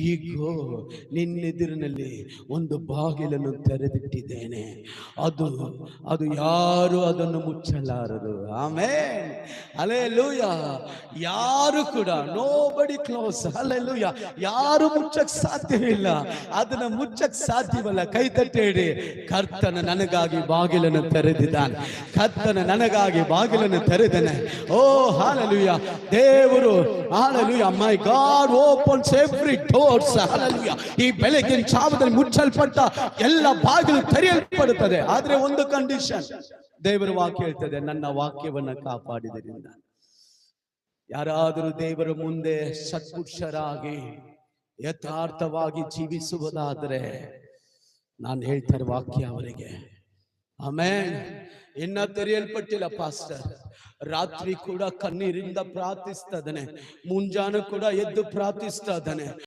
ಈಗೋ, ನಿನ್ನೆದುರಿನಲ್ಲಿ ಒಂದು ಬಾಗಿಲನ್ನು ತೆರೆದಿಟ್ಟಿದ್ದೇನೆ. ಅದು ಅದು ಯಾರು ಅದನ್ನು ಮುಚ್ಚಲಾರರು ಆಮೇಲೆ ಅಲೆಲೂಯ ಯಾರು ಕೂಡ ನೋ ಬಡಿ ಕ್ಲೋಸ್ ಅಲೆಲೂಯ ಯಾರು ಮುಚ್ಚಕ್ ಸಾಧ್ಯವಿಲ್ಲ. ಅದನ್ನ ಮುಚ್ಚಕ್ ಸಾಧ್ಯವಲ್ಲ. ಕೈ ತಟ್ಟೇಡಿ. ಕರ್ತನ ನನಗಾಗಿ ಬಾಗಿಲನ್ನು ತೆರೆದಿದ್ದಾನೆ. ಕರ್ತನ ನನಗಾಗಿ ಬಾಗಿಲನ್ನು ತೆರೆದನೆ. ಓ ಹಾಲಲುಯ ದೇವರು hallelujah my God opens every doors hallelujah ಈ ಬೆಳಗಿನ ಜಾವದಲ್ಲಿ ಮುಚ್ಚಲ್ಪಟ್ಟ ಎಲ್ಲ ಬಾಗಿಲು ತೆರೆಯಲ್ಪಡುತ್ತದೆ. ಆದ್ರೆ ಒಂದು ಕಂಡೀಷನ್ ದೇವರ ವಾಕ್ಯ ಹೇಳ್ತದೆ, ನನ್ನ ವಾಕ್ಯವನ್ನ ಕಾಪಾಡಿದರಿಂದ ಯಾರಾದರೂ ದೇವರ ಮುಂದೆ ಸತ್ಪುರುಷರಾಗಿ ಯಥಾರ್ಥವಾಗಿ ಜೀವಿಸುವುದಾದರೆ ನಾನು ಹೇಳ್ತಾರೆ ವಾಕ್ಯ ಅವರಿಗೆ. ಆಮೇಲೆ ಇನ್ನ ತೆರೆಯಲ್ಪಟ್ಟಿಲ್ಲ, ಪಾಸ್ಟರ್. ರಾತ್ರಿ ಕೂಡ ಕಣ್ಣೀರಿಂದ ಪ್ರಾರ್ಥಿಸ್ತಾ ಇದ್ದಾನೆ ಮುಂಜಾನೆ ಕೂಡ ಎದ್ದು ಪ್ರಾರ್ಥಿಸ್ತಾ ಇದ್ದಾನೆ